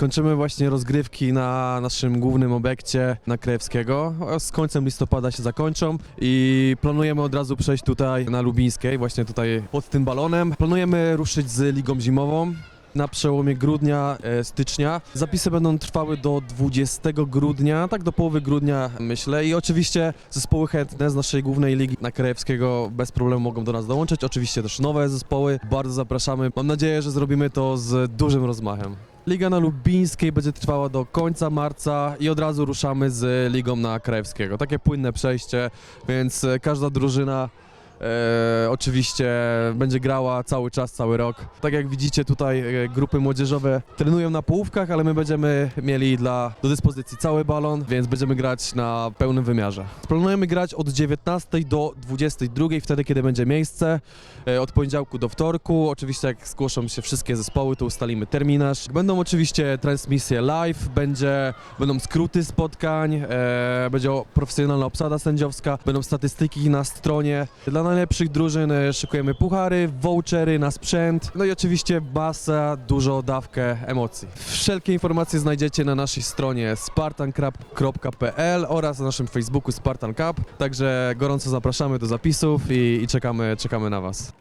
Kończymy właśnie rozgrywki na naszym głównym obiekcie na Krajewskiego. Z końcem listopada się zakończą i planujemy od razu przejść tutaj na Lubińskiej, właśnie tutaj pod tym balonem. Planujemy ruszyć z Ligą Zimową. Na przełomie grudnia, e, stycznia. Zapisy będą trwały do 20 grudnia, tak do połowy grudnia myślę. I oczywiście zespoły chętne z naszej głównej ligi na Krajewskiego bez problemu mogą do nas dołączyć. Oczywiście też nowe zespoły. Bardzo zapraszamy. Mam nadzieję, że zrobimy to z dużym rozmachem. Liga na Lubińskiej będzie trwała do końca marca i od razu ruszamy z ligą na Krajewskiego. Takie płynne przejście, więc e, każda drużyna e, oczywiście będzie grała cały czas, cały rok. Tak jak widzicie tutaj e, grupy młodzieżowe trenują na połówkach, ale my będziemy mieli dla, do dyspozycji cały balon, więc będziemy grać na pełnym wymiarze. Planujemy grać od 19 do 22, wtedy kiedy będzie miejsce, e, od poniedziałku do wtorku. Oczywiście jak zgłoszą się wszystkie zespoły, to ustalimy terminarz. Będą oczywiście transmisje live, będzie, będą skróty spotkań, e, będzie profesjonalna obsada sędziowska, będą statystyki na stronie. Dla najlepszych drużyn e, szykujemy puchary, vouchery na sprzęt, no i oczywiście masa, dużo dawkę emocji. Wszelkie informacje znajdziecie na naszej stronie spartancrab.pl oraz na naszym Facebooku Spartan Cup, także gorąco zapraszamy do zapisów i, i czekamy, czekamy na Was.